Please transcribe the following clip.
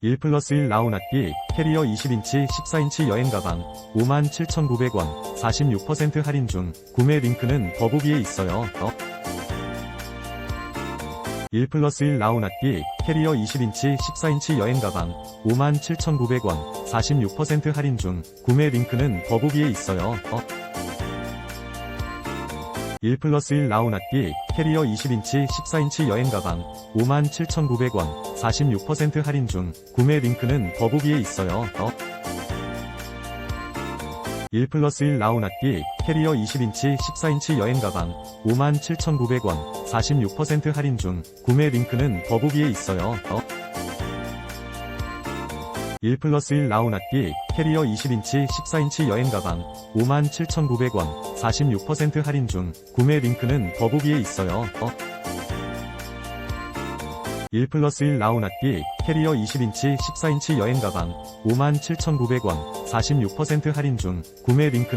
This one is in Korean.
1 플러스 1 라운 악기 캐리어 20인치 14인치 여행 가방 57,900원 46% 할인 중 구매 링크는 더보기에 있어요. 어? 1 플러스 1 라운 악기 캐리어 20인치 14인치 여행 가방 57,900원 46% 할인 중 구매 링크는 더보기에 있어요. 어? 1 플러스 1 라운 악기 캐리어 20인치 14인치 여행 가방 57,900원 46% 할인 중 구매 링크는 더보기에 있어요. 어? 1 플러스 1 라운 악기 캐리어 20인치 14인치 여행 가방 57,900원 46% 할인 중 구매 링크는 더보기에 있어요. 어? 1 플러스 1 라운 악기 캐리어 20인치 14인치 여행 가방 57,900원 46% 할인 중 구매 링크는 더보기에 있어요. 어? 1 플러스 1 라운 악기 캐리어 20인치 14인치 여행 가방 57,900원 46% 할인 중 구매 링크